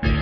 Thank you.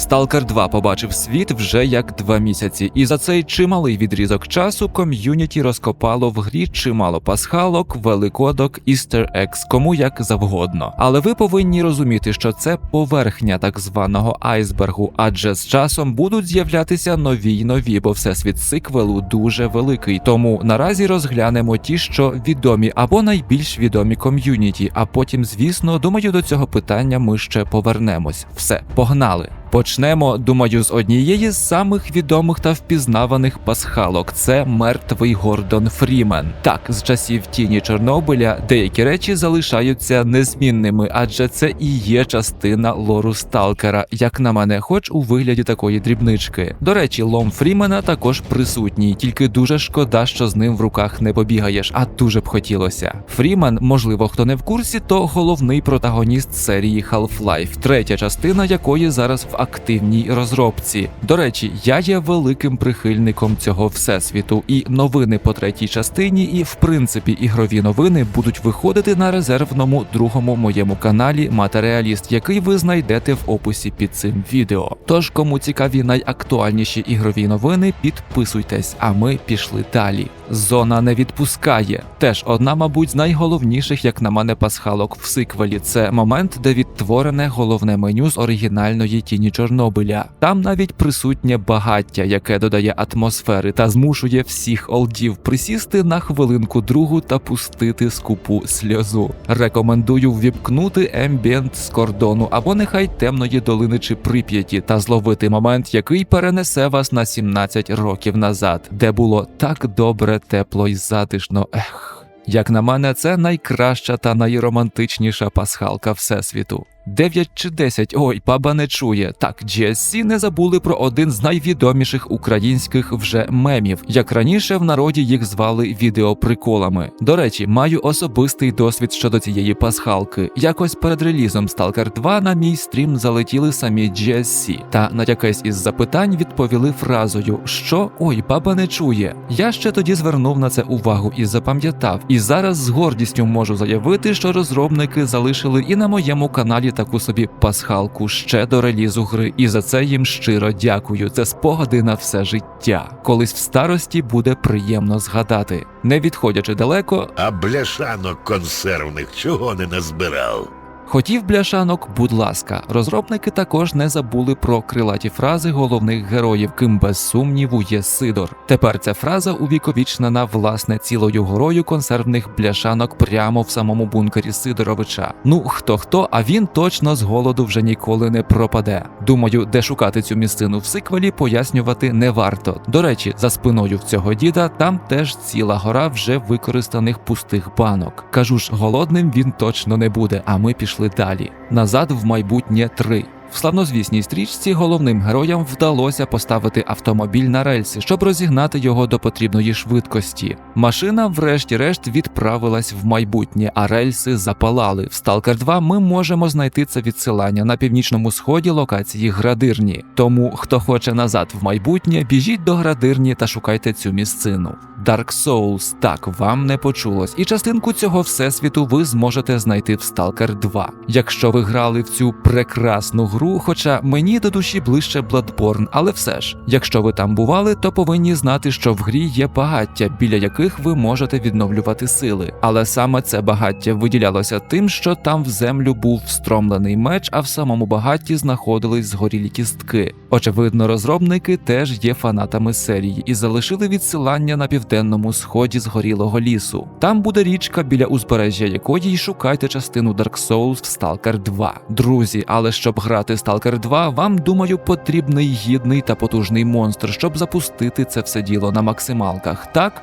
Stalker 2 побачив світ вже як два місяці, і за цей чималий відрізок часу ком'юніті розкопало в грі чимало пасхалок, великодок, істер екс, кому як завгодно. Але ви повинні розуміти, що це поверхня так званого айсбергу, адже з часом будуть з'являтися нові й нові, бо всесвіт сиквелу дуже великий. Тому наразі розглянемо ті, що відомі або найбільш відомі ком'юніті. А потім, звісно, думаю, до цього питання ми ще повернемось. Все, погнали. Почнемо, думаю, з однієї з самих відомих та впізнаваних пасхалок. Це мертвий Гордон Фрімен. Так, з часів тіні Чорнобиля деякі речі залишаються незмінними, адже це і є частина лору Сталкера, як на мене, хоч у вигляді такої дрібнички. До речі, лом Фрімена також присутній, тільки дуже шкода, що з ним в руках не побігаєш, а дуже б хотілося. Фрімен, можливо, хто не в курсі, то головний протагоніст серії Half-Life, третя частина якої зараз в активній розробці. До речі, я є великим прихильником цього всесвіту, і новини по третій частині, і в принципі ігрові новини будуть виходити на резервному другому моєму каналі Матеріаліст, який ви знайдете в описі під цим відео. Тож, кому цікаві найактуальніші ігрові новини, підписуйтесь, а ми пішли далі. Зона не відпускає. Теж одна, мабуть, з найголовніших, як на мене, пасхалок в сиквелі. Це момент, де відтворене головне меню з оригінальної тіні Чорнобиля. Там навіть присутнє багаття, яке додає атмосфери та змушує всіх олдів присісти на хвилинку другу та пустити скупу сльозу. Рекомендую ввіпкнути ембієнт з кордону або нехай темної долини чи прип'яті та зловити момент, який перенесе вас на 17 років назад, де було так добре, тепло і затишно. Ех. Як на мене, це найкраща та найромантичніша пасхалка всесвіту. 9 чи 10, ой, баба не чує. Так, GSC не забули про один з найвідоміших українських вже мемів, як раніше в народі їх звали відеоприколами. До речі, маю особистий досвід щодо цієї пасхалки. Якось перед релізом Stalker 2 на мій стрім залетіли самі GSC, та на якесь із запитань відповіли фразою, що ой, баба не чує. Я ще тоді звернув на це увагу і запам'ятав. І зараз з гордістю можу заявити, що розробники залишили і на моєму каналі таку собі пасхалку ще до релізу гри, і за це їм щиро дякую. Це спогади на все життя. Колись в старості буде приємно згадати. Не відходячи далеко, А бляшанок консервних чого не назбирав? Хотів бляшанок, будь ласка, розробники також не забули про крилаті фрази головних героїв, ким без сумніву є Сидор. Тепер ця фраза увіковічнена власне цілою горою консервних бляшанок прямо в самому бункері Сидоровича. Ну хто хто, а він точно з голоду вже ніколи не пропаде. Думаю, де шукати цю місцину в сиквелі, пояснювати не варто. До речі, за спиною в цього діда там теж ціла гора вже використаних пустих банок. Кажу ж, голодним він точно не буде, а ми пішли далі. Назад в майбутнє 3. В славнозвісній стрічці головним героям вдалося поставити автомобіль на рельси, щоб розігнати його до потрібної швидкості. Машина, врешті-решт, відправилась в майбутнє, а рельси запалали. В Stalker 2 ми можемо знайти це відсилання на північному сході локації Градирні. Тому, хто хоче назад в майбутнє, біжіть до Градирні та шукайте цю місцину. Dark Souls, так вам не почулось, і частинку цього всесвіту ви зможете знайти в Stalker 2. Якщо ви грали в цю прекрасну гру, хоча мені до душі ближче Bloodborne, але все ж, якщо ви там бували, то повинні знати, що в грі є багаття, біля яких ви можете відновлювати сили. Але саме це багаття виділялося тим, що там в землю був встромлений меч, а в самому багатті знаходились згорілі кістки. Очевидно, розробники теж є фанатами серії і залишили відсилання на південному сході згорілого лісу. Там буде річка, біля узбережжя якої й шукайте частину Dark Souls в Stalker 2. Друзі, але щоб грати Stalker 2, вам думаю, потрібний гідний та потужний монстр, щоб запустити це все діло на максималках. Так,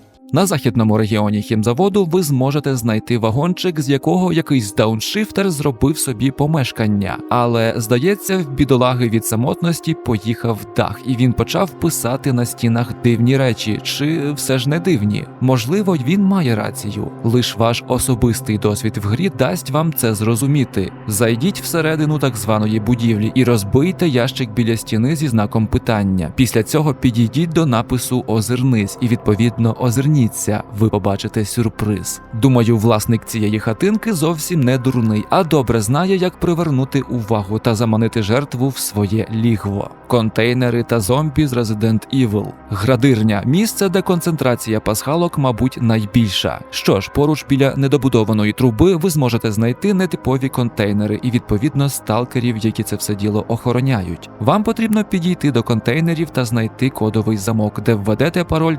На західному регіоні хімзаводу ви зможете знайти вагончик, з якого якийсь дауншифтер зробив собі помешкання. Але здається, в бідолаги від самотності поїхав дах, і він почав писати на стінах дивні речі, чи все ж не дивні. Можливо, він має рацію. Лиш ваш особистий досвід в грі дасть вам це зрозуміти. Зайдіть всередину так званої будівлі і розбийте ящик біля стіни зі знаком питання. Після цього підійдіть до напису Озирнись і відповідно озирніться. Ви побачите сюрприз. Думаю, власник цієї хатинки зовсім не дурний, а добре знає, як привернути увагу та заманити жертву в своє лігво. Контейнери та зомбі з Resident Evil. Градирня місце, де концентрація пасхалок, мабуть, найбільша. Що ж, поруч біля недобудованої труби ви зможете знайти нетипові контейнери і відповідно сталкерів, які це все діло охороняють. Вам потрібно підійти до контейнерів та знайти кодовий замок, де введете пароль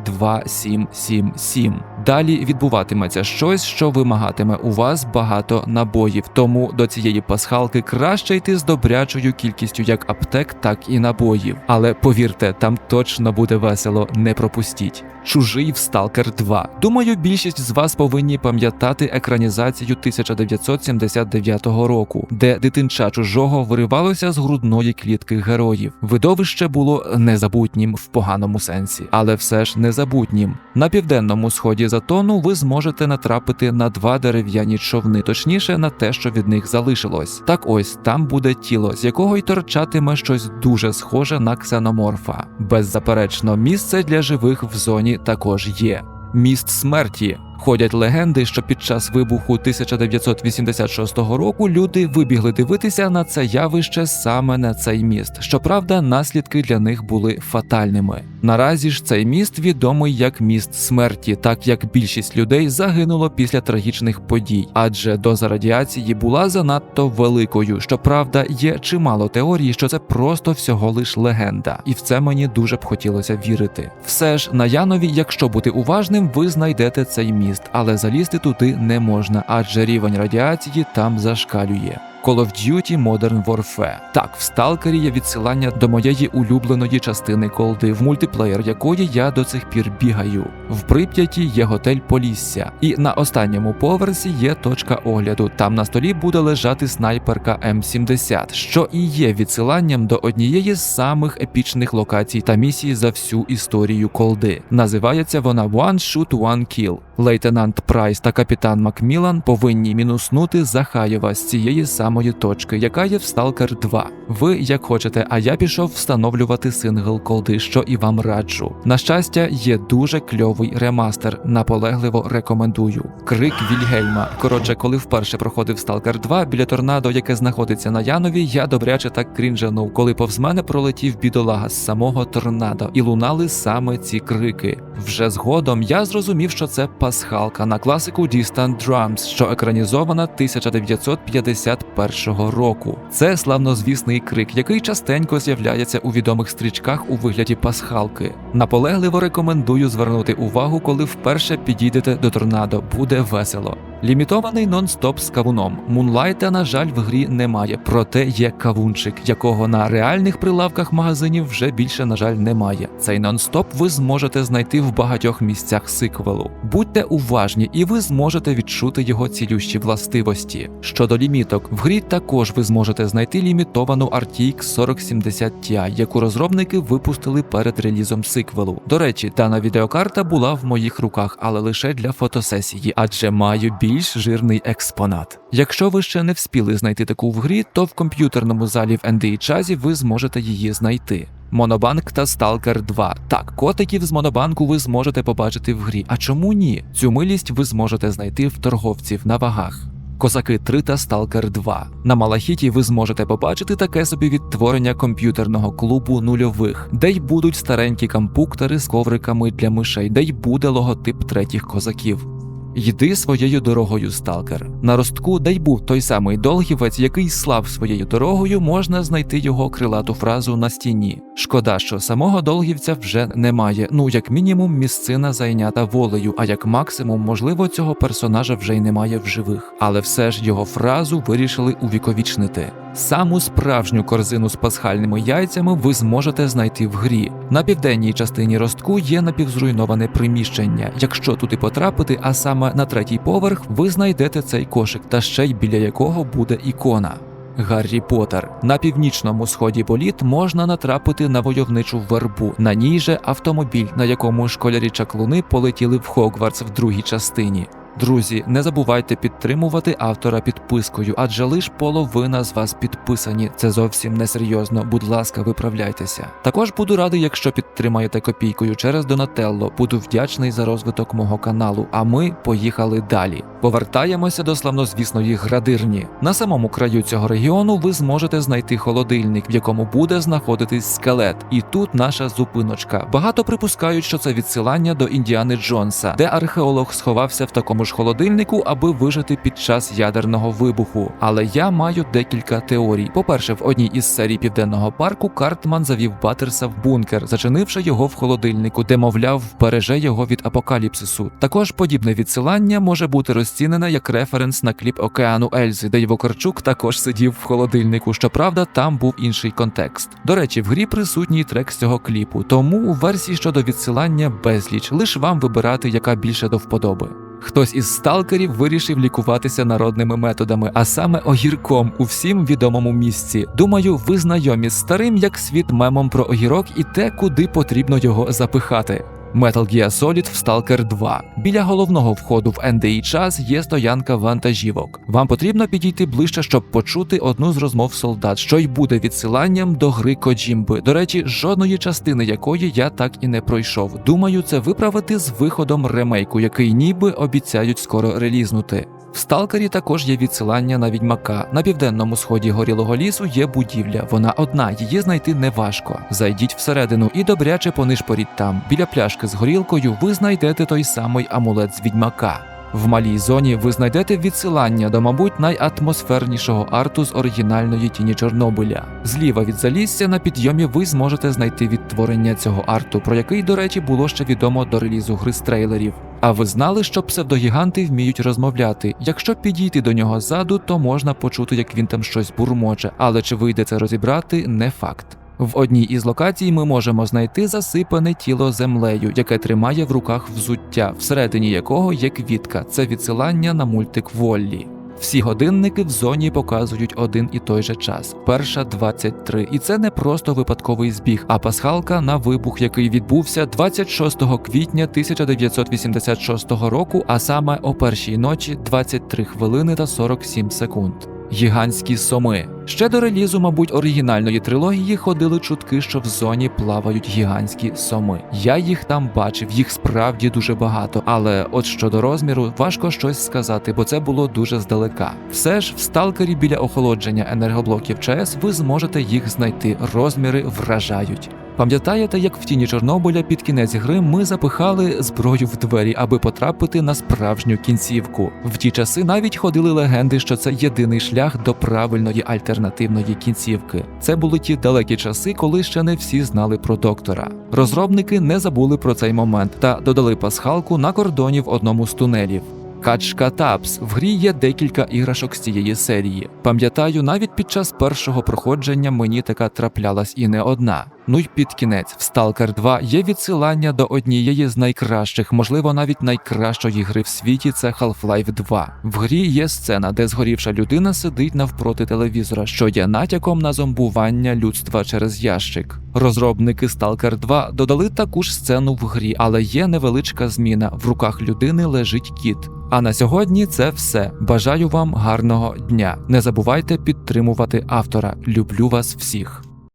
2777. Далі відбуватиметься щось, що вимагатиме у вас багато набоїв. Тому до цієї пасхалки краще йти з добрячою кількістю як аптек, так і набоїв. Але повірте, там точно буде весело, не пропустіть. Чужий в Stalker 2. Думаю, більшість з вас повинні пам'ятати екранізацію 1979 року, де дитинча чужого виривалося з грудної клітки героїв. Видовище було незабутнім в поганому сенсі, але все ж незабутнім. На південному сході затону ви зможете натрапити на два дерев'яні човни, точніше на те, що від них залишилось. Так ось там буде тіло, з якого й торчатиме щось дуже схоже на ксеноморфа. Беззаперечно, місце для живих в зоні також є. Міст смерті. Ходять легенди, що під час вибуху 1986 року люди вибігли дивитися на це явище саме на цей міст. Щоправда, наслідки для них були фатальними. Наразі ж цей міст відомий як міст смерті, так як більшість людей загинуло після трагічних подій, адже доза радіації була занадто великою. Щоправда, є чимало теорій, що це просто всього лиш легенда, і в це мені дуже б хотілося вірити. Все ж на Янові, якщо бути уважним, ви знайдете цей міст але залізти туди не можна, адже рівень радіації там зашкалює. Call of Duty Modern Warfare. Так, в Сталкері є відсилання до моєї улюбленої частини колди, в мультиплеєр якої я до цих пір бігаю. В Прип'яті є готель Полісся, і на останньому поверсі є точка огляду. Там на столі буде лежати снайперка М70, що і є відсиланням до однієї з самих епічних локацій та місій за всю історію колди. Називається вона One Shoot One Kill. Лейтенант Прайс та капітан Макмілан повинні мінуснути Захаєва з цієї самої точки, яка є в Stalker 2. Ви як хочете, а я пішов встановлювати сингл колди, що і вам раджу. На щастя, є дуже кльовий ремастер. Наполегливо рекомендую. Крик Вільгельма. Коротше, коли вперше проходив Stalker 2 біля торнадо, яке знаходиться на Янові, я добряче так крінжанув, коли повз мене пролетів бідолага з самого торнадо, і лунали саме ці крики. Вже згодом я зрозумів, що це пасхалка на класику Distant Drums, що екранізована 1951 року. Це славнозвісний крик, який частенько з'являється у відомих стрічках у вигляді пасхалки. Наполегливо рекомендую звернути увагу, коли вперше підійдете до торнадо. Буде весело. Лімітований нон-стоп з кавуном. Мунлайта, на жаль, в грі немає, проте є кавунчик, якого на реальних прилавках магазинів вже більше, на жаль, немає. Цей нон-стоп ви зможете знайти в багатьох місцях сиквелу. Будьте уважні, і ви зможете відчути його цілющі властивості. Щодо ліміток, в грі також ви зможете знайти лімітовану RTX 4070 Ti, яку розробники випустили перед релізом сиквелу. До речі, дана відеокарта була в моїх руках, але лише для фотосесії, адже маю більш жирний експонат. Якщо ви ще не вспіли знайти таку в грі, то в комп'ютерному залі в NDI Чазі ви зможете її знайти. Монобанк та Stalker 2. Так, котиків з Монобанку ви зможете побачити в грі. А чому ні? Цю милість ви зможете знайти в торговців на вагах. Козаки 3 та Stalker 2. На Малахіті ви зможете побачити таке собі відтворення комп'ютерного клубу нульових, де й будуть старенькі кампуктори з ковриками для мишей, де й буде логотип третіх козаків. Йди своєю дорогою, сталкер. На ростку, де й був той самий долгівець, який слав своєю дорогою, можна знайти його крилату фразу на стіні. Шкода, що самого долгівця вже немає. Ну, як мінімум, місцина зайнята волею, а як максимум, можливо, цього персонажа вже й немає в живих. Але все ж його фразу вирішили увіковічнити. Саму справжню корзину з пасхальними яйцями ви зможете знайти в грі. На південній частині ростку є напівзруйноване приміщення. Якщо туди потрапити, а саме на третій поверх, ви знайдете цей кошик, та ще й біля якого буде ікона. Гаррі Поттер. На північному сході боліт можна натрапити на войовничу вербу. На ній же автомобіль, на якому школярі чаклуни полетіли в Хогвартс в другій частині. Друзі, не забувайте підтримувати автора підпискою, адже лиш половина з вас підписані. Це зовсім несерйозно. Будь ласка, виправляйтеся. Також буду радий, якщо підтримаєте копійкою через Донателло. Буду вдячний за розвиток мого каналу. А ми поїхали далі. Повертаємося до славнозвісної градирні. На самому краю цього регіону ви зможете знайти холодильник, в якому буде знаходитись скелет. І тут наша зупиночка. Багато припускають, що це відсилання до Індіани Джонса, де археолог сховався в такому ж холодильнику, аби вижити під час ядерного вибуху. Але я маю декілька теорій. По-перше, в одній із серій південного парку Картман завів Баттерса в бункер, зачинивши його в холодильнику, де, мовляв, вбереже його від апокаліпсису. Також подібне відсилання може бути розцінене як референс на кліп океану Ельзи, де Вокарчук також сидів в холодильнику. Щоправда, там був інший контекст. До речі, в грі присутній трек з цього кліпу, тому у версії щодо відсилання безліч. Лиш вам вибирати, яка більше до вподоби. Хтось із сталкерів вирішив лікуватися народними методами, а саме огірком у всім відомому місці. Думаю, ви знайомі з старим як світ мемом про огірок і те, куди потрібно його запихати. Metal Gear Solid в Stalker 2. Біля головного входу в NDI час є стоянка вантажівок. Вам потрібно підійти ближче, щоб почути одну з розмов солдат, що й буде відсиланням до гри Коджімби. До речі, жодної частини якої я так і не пройшов. Думаю, це виправити з виходом ремейку, який ніби обіцяють скоро релізнути. В Сталкері також є відсилання на відьмака. На південному сході горілого лісу є будівля. Вона одна, її знайти неважко. Зайдіть всередину і добряче понишпоріть там. Біля пляшки з горілкою ви знайдете той самий амулет з відьмака. В малій зоні ви знайдете відсилання до, мабуть, найатмосфернішого арту з оригінальної тіні Чорнобиля. Зліва від залісся на підйомі ви зможете знайти відтворення цього арту, про який, до речі, було ще відомо до релізу гри з трейлерів. А ви знали, що псевдогіганти вміють розмовляти? Якщо підійти до нього ззаду, то можна почути, як він там щось бурмоче, але чи вийде це розібрати, не факт. В одній із локацій ми можемо знайти засипане тіло землею, яке тримає в руках взуття, всередині якого є квітка. Це відсилання на мультик Воллі. Всі годинники в зоні показують один і той же час. Перша 23. І це не просто випадковий збіг, а пасхалка на вибух, який відбувся 26 квітня 1986 року, а саме о першій ночі 23 хвилини та 47 секунд. Гігантські соми. Ще до релізу, мабуть, оригінальної трилогії ходили чутки, що в зоні плавають гігантські соми. Я їх там бачив, їх справді дуже багато. Але от щодо розміру, важко щось сказати, бо це було дуже здалека. Все ж в сталкері біля охолодження енергоблоків ЧАЕС ви зможете їх знайти. Розміри вражають. Пам'ятаєте, як в тіні Чорнобиля під кінець гри ми запихали зброю в двері, аби потрапити на справжню кінцівку? В ті часи навіть ходили легенди, що це єдиний шлях до правильної альтернативної кінцівки. Це були ті далекі часи, коли ще не всі знали про доктора. Розробники не забули про цей момент та додали пасхалку на кордоні в одному з тунелів. Качка Тапс. В грі є декілька іграшок з цієї серії. Пам'ятаю, навіть під час першого проходження мені така траплялась і не одна. Ну й під кінець, в Stalker 2 є відсилання до однієї з найкращих, можливо, навіть найкращої гри в світі це Half-Life 2. В грі є сцена, де згорівша людина сидить навпроти телевізора, що є натяком на зомбування людства через ящик. Розробники Stalker 2 додали таку ж сцену в грі, але є невеличка зміна. В руках людини лежить кіт. А на сьогодні це все. Бажаю вам гарного дня. Не забувайте підтримувати автора. Люблю вас всіх.